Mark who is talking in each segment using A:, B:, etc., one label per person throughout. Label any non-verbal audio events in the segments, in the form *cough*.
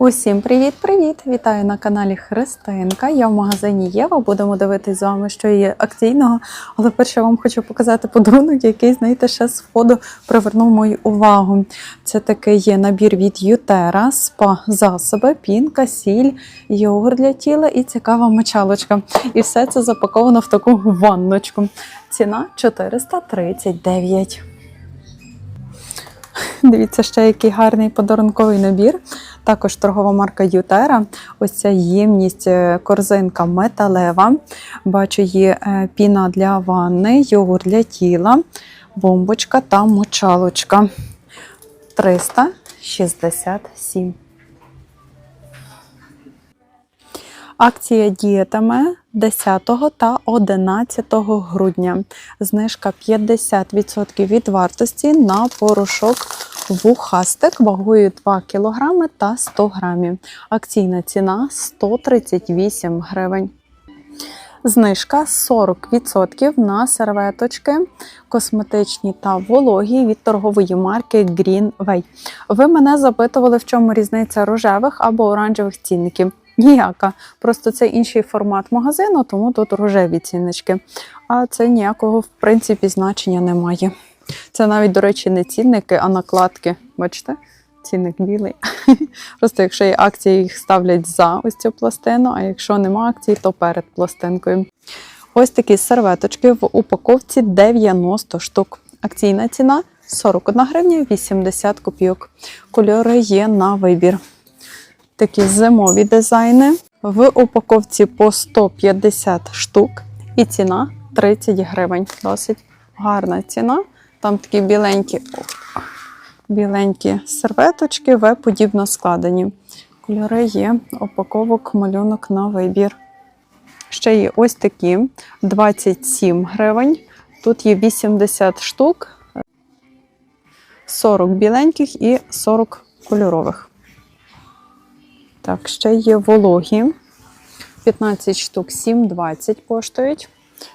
A: Усім привіт-привіт! Вітаю на каналі Христинка. Я в магазині Єва. Будемо дивитись з вами, що є акційного. Але перше вам хочу показати подарунок, який, знаєте, ще з входу привернув мою увагу. Це такий є набір від Ютера, спа засоби, пінка, сіль, йогурт для тіла і цікава мочалочка. І все це запаковано в таку ванночку. Ціна 439. Дивіться, ще який гарний подарунковий набір. Також торгова марка Ютера. Ось ця ємність е, корзинка металева. Бачу, є е, піна для ванни, йогурт для тіла, бомбочка та мочалочка. 367. Акція діятиме 10 та 11 грудня. Знижка 50% від вартості на порошок вухастик вагою 2 кг та 100 грамів. Акційна ціна 138 гривень. Знижка 40% на серветочки косметичні та вологі від торгової марки Greenway. Ви мене запитували, в чому різниця рожевих або оранжевих цінників. Ніяка. Просто це інший формат магазину, тому тут рожеві ціннички. А це ніякого, в принципі, значення немає. Це навіть, до речі, не цінники, а накладки. Бачите? Цінник білий. *laughs* Просто якщо є акції, їх ставлять за ось цю пластину, а якщо нема акції, то перед пластинкою. Ось такі серветочки в упаковці 90 штук. Акційна ціна 41 гривня 80 копійок. Кольори є на вибір. Такі зимові дизайни. В упаковці по 150 штук і ціна 30 гривень. Досить гарна ціна. Там такі біленькі, біленькі серветочки, В подібно складені. Кольори є, упаковок, малюнок на вибір. Ще є ось такі 27 гривень. Тут є 80 штук, 40 біленьких і 40 кольорових. Так, ще є вологі. 15 штук 7,20 коштують.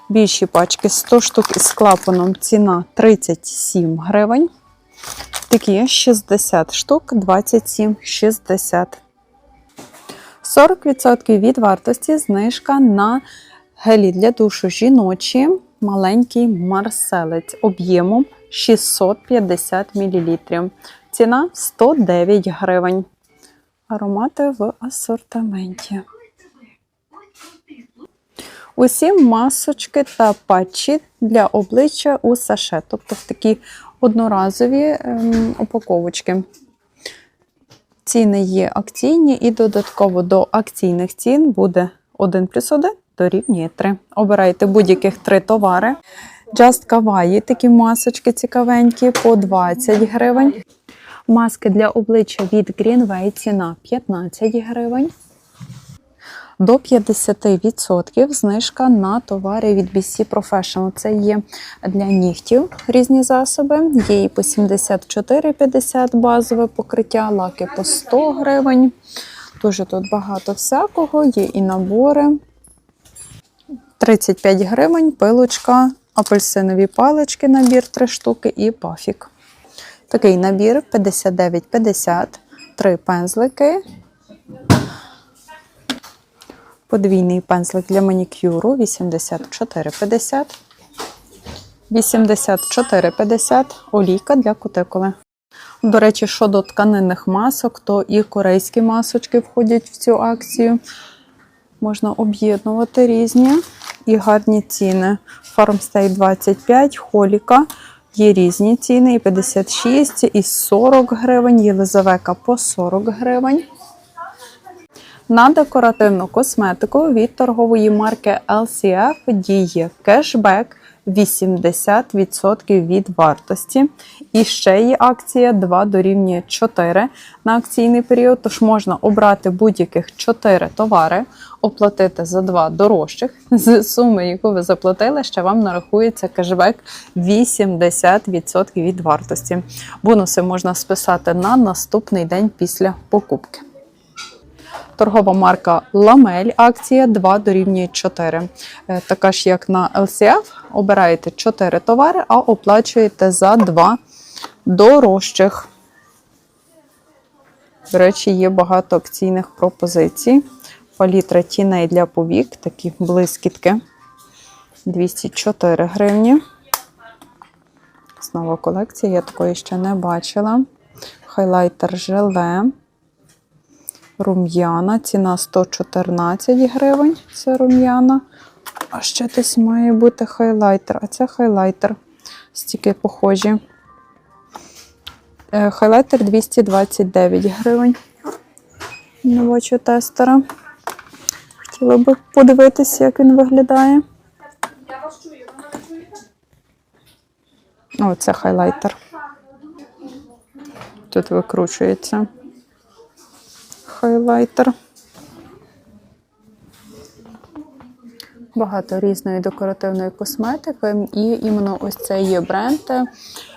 A: Більші пачки 100 штук із клапаном ціна 37 гривень. Такі 60 штук 27,60. 40% від вартості знижка на гелі для душу жіночі. Маленький марселець об'ємом 650 мл. Ціна 109 гривень. Аромати в асортименті. Усі масочки та патчі для обличчя у саше, тобто в такі одноразові ем, упаковочки. Ціни є акційні, і додатково до акційних цін буде 1 плюс 1 дорівнює 3. Обирайте будь-яких три товари. Just Kawaii, такі масочки цікавенькі, по 20 гривень. Маски для обличчя від Greenway ціна 15 гривень. До 50% знижка на товари від BC Professional. Це є для нігтів різні засоби. Є і по 74,50 базове покриття, лаки по 100 гривень. Дуже тут багато всякого, є і набори. 35 гривень, пилочка, апельсинові палички, набір 3 штуки і пафік. Такий набір 59,50, 3 пензлики. Подвійний пензлик для манікюру 84,50. 84,50 олійка для кутикули. До речі, щодо тканинних масок, то і корейські масочки входять в цю акцію. Можна об'єднувати різні і гарні ціни. Farmstay 25, холіка. Є різні ціни, і 56, і 40 гривень, Єлизавека по 40 гривень. На декоративну косметику від торгової марки LCF діє кешбек 80% від вартості. І ще є акція 2 дорівнює 4 на акційний період. Тож можна обрати будь-яких 4 товари, оплатити за 2 дорожчих. З суми, яку ви заплатили, ще вам нарахується кешбек 80% від вартості. Бонуси можна списати на наступний день після покупки. Торгова марка Ламель акція 2 дорівнює 4. Е, Така ж, як на LCF, обираєте 4 товари, а оплачуєте за 2 дорожчих. До речі, є багато акційних пропозицій. Палітра тіней для повік, такі блискітки. 204 гривні. Знову колекція, я такої ще не бачила. Хайлайтер желе. Рум'яна. Ціна 114 гривень. Це рум'яна. А ще десь має бути хайлайтер. А це хайлайтер. Стільки похожі. Е, Хайлайтер 229 гривень. Не бачу тестера. Хотіла би подивитися, як він виглядає. О, це хайлайтер. Тут викручується. Хайлайтер. Багато різної декоративної косметики, і іменно ось цей бренд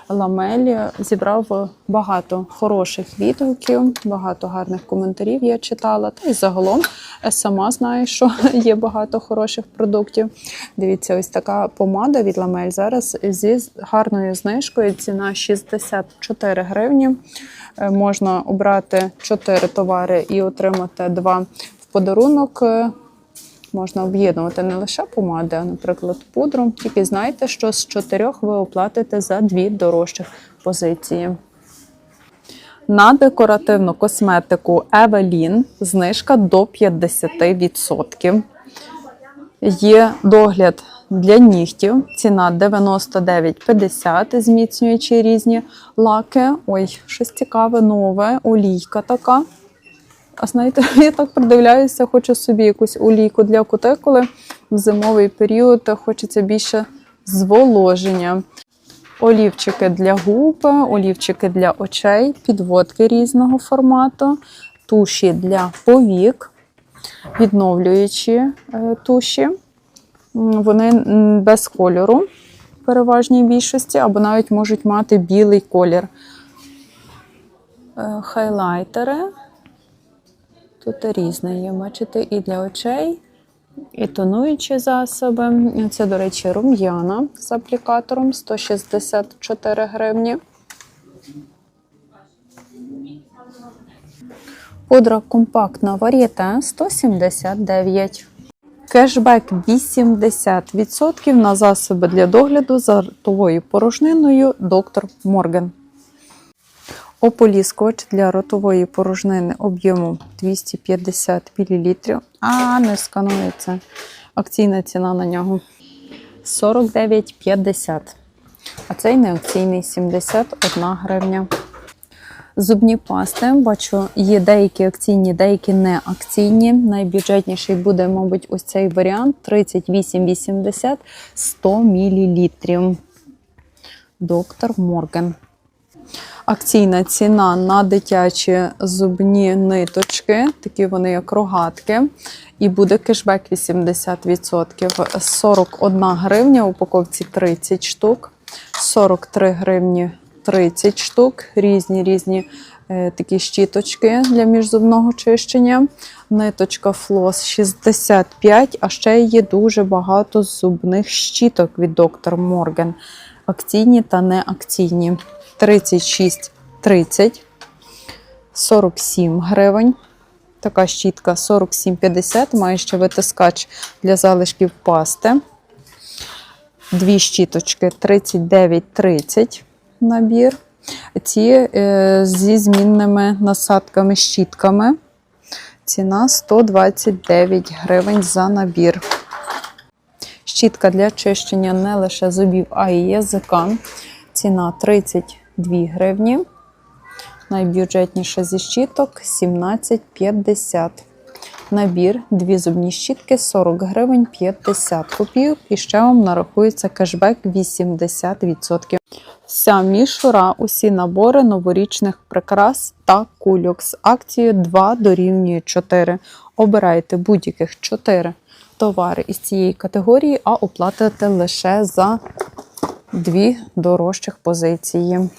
A: Ламелі зібрав багато хороших відгуків, багато гарних коментарів я читала. Та й загалом сама знаю, що *laughs* є багато хороших продуктів. Дивіться, ось така помада від Ламель зараз зі гарною знижкою. Ціна 64 гривні. Е, Можна обрати 4 товари і отримати 2 в подарунок. Можна об'єднувати не лише помади, а, наприклад, пудру. Тільки знайте, що з чотирьох ви оплатите за дві дорожчих позиції. На декоративну косметику Evelyn знижка до 50%. Є догляд для нігтів. Ціна 99,50, зміцнюючи різні лаки. Ой, щось цікаве, нове, олійка така. А знаєте, *laughs* я так придивляюся, хочу собі якусь олійку для кутикули. В зимовий період хочеться більше зволоження. Олівчики для губ, олівчики для очей, підводки різного формату, туші для повік, відновлюючі е, туші. Вони без кольору в переважній більшості, або навіть можуть мати білий колір. Е, Хайлайтери. Тут різне є, бачите, і для очей, і тонуючі засоби. Це, до речі, рум'яна з аплікатором 164 гривні. Пудра компактна вар'єте 179. Кешбек 80% на засоби для догляду за ротовою порожниною доктор Морген. Ополіскувач для ротової порожнини об'єму 250 мл. А, не сканується. Акційна ціна на нього 49,50. А цей не акційний 71 гривня. Зубні пасти, бачу, є деякі акційні, деякі не акційні. Найбюджетніший буде, мабуть, ось цей варіант 38,80 100 мл. Доктор Морген. Акційна ціна на дитячі зубні ниточки, такі вони як рогатки. І буде кешбек 80%. 41 гривня, упаковці 30 штук, 43 гривні 30 штук, різні різні е, такі щіточки для міжзубного чищення. Ниточка флос 65, а ще є дуже багато зубних щіток від доктор Морген. Акційні та не акційні. 36,30, 47 гривень. Така щітка 47,50. Має ще витискач для залишків пасти. Дві щіточки 39,30 набір. Ці е, зі змінними насадками щітками. Ціна 129 гривень за набір. Щітка для чищення не лише зубів, а й язика. Ціна 32 гривні. Найбюджетніша зі щіток 17,50. Набір дві зубні щітки 40 гривень 50 копійок. І ще вам нарахується кешбек 80%. Вся мішура, усі набори новорічних прикрас та кульок з акцією 2 дорівнює 4. Обирайте будь-яких 4 товари із цієї категорії, а оплатите лише за дві дорожчих позиції.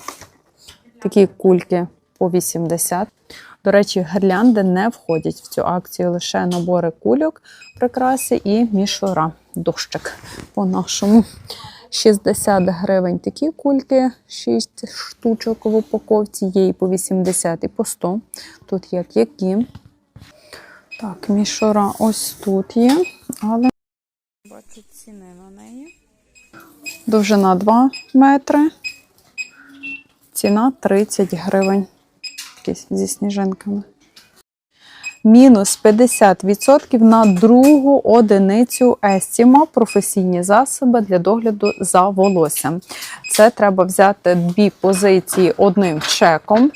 A: Такі кульки по 80. До речі, гірлянди не входять в цю акцію, лише набори кульок, прикраси і мішура, дощик по-нашому. 60 гривень такі кульки, 6 штучок в упаковці, є і по 80 і по 100. Тут як які. Так, мішора ось тут є, але бачу ціни на неї. Довжина 2 метри. Ціна 30 гривень. Якісь зі сніжинками. Мінус 50% на другу одиницю Естіма професійні засоби для догляду за волоссям. Це треба взяти дві позиції одним чеком.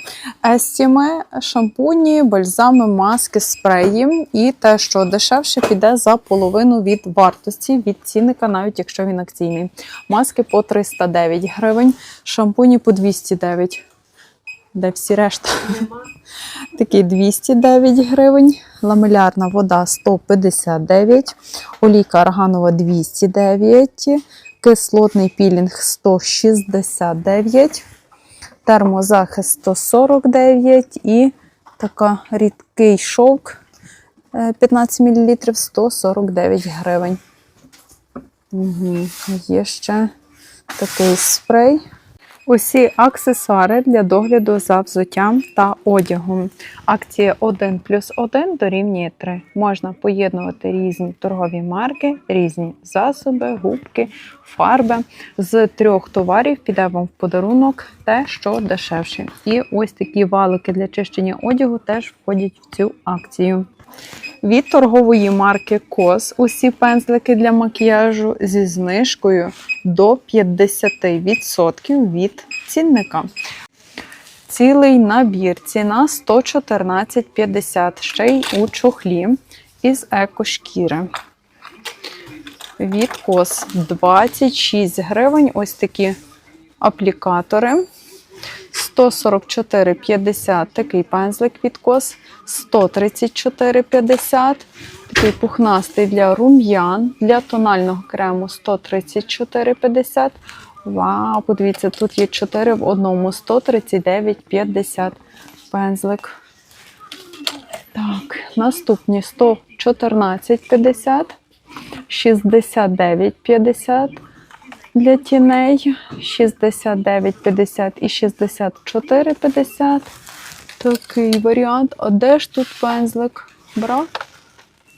A: Естіми, шампуні, бальзами, маски, спреї. І те, що дешевше, піде за половину від вартості від цінника, навіть якщо він акційний. Маски по 309 гривень, шампуні по 209 де всі решта. *laughs* Такий 209 гривень, ламелярна вода 159, олійка арганова 209, кислотний пілінг 169, термозахист 149 і така рідкий шовк е, 15 мл 149 гривень. Угу. Є ще такий спрей. Усі аксесуари для догляду за взуттям та одягом. Акція 1 плюс 1 дорівнює 3. Можна поєднувати різні торгові марки, різні засоби, губки, фарби. З трьох товарів піде вам в подарунок те, що дешевше. І ось такі валики для чищення одягу теж входять в цю акцію. Від торгової марки Кос усі пензлики для макіяжу зі знижкою до 50% від цінника. Цілий набір. Ціна 114,50, ще й у чохлі із екошкіри. Від Кос 26 гривень. Ось такі аплікатори. 144,50 такий пензлик від кос, 134,50 такий пухнастий для рум'ян, для тонального крему 134,50. Вау, подивіться, тут є 4 в одному, 139,50 пензлик. Так, наступні 114,50, 69,50 для тіней 69,50 і 64,50. Такий варіант. А де ж тут пензлик? Брак?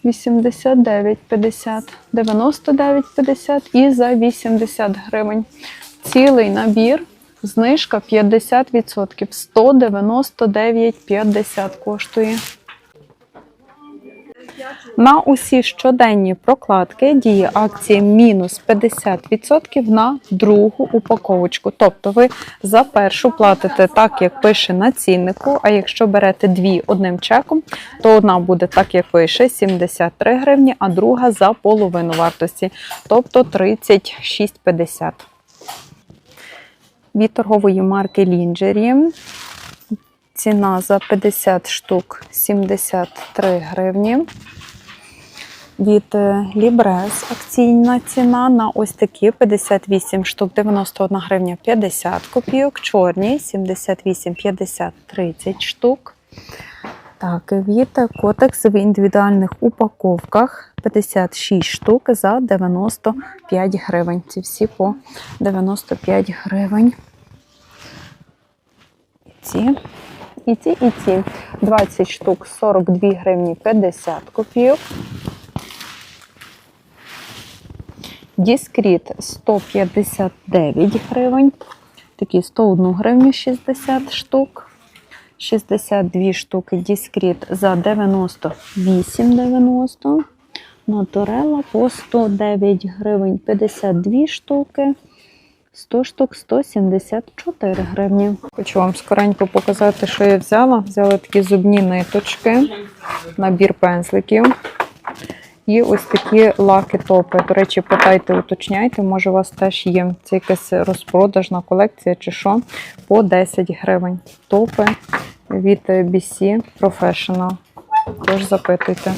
A: 89,50, 99,50 і за 80 гривень. Цілий набір. Знижка 50%. 199,50 коштує. На усі щоденні прокладки діє акція мінус 50% на другу упаковочку. Тобто ви за першу платите так, як пише на ціннику, а якщо берете дві одним чеком, то одна буде так, як пише 73 гривні, а друга за половину вартості, тобто 36,50. Від торгової марки Лінджері ціна за 50 штук 73 гривні. Від Лібрес акційна ціна на ось такі 58 штук 91 гривня 50 копійок, чорні 78, 50, 30 штук. Так, від котекс в індивідуальних упаковках 56 штук за 95 гривень. Ці всі по 95 гривень. Ці і ці, і ці. 20 штук 42 гривні 50 копійок. Діскріт 159 гривень. Такі 101 гривню 60 штук. 62 штуки діскріт за 98,90. Моторела по 109 гривень 52 штуки. 100 штук 174 гривні. Хочу вам скоренько показати, що я взяла. Взяла такі зубні ниточки, набір пензликів. І ось такі лаки-топи. До речі, питайте, уточняйте, може у вас теж є. Це якась розпродажна колекція чи що. По 10 гривень. Топи від BC Professional. Тож запитуйте.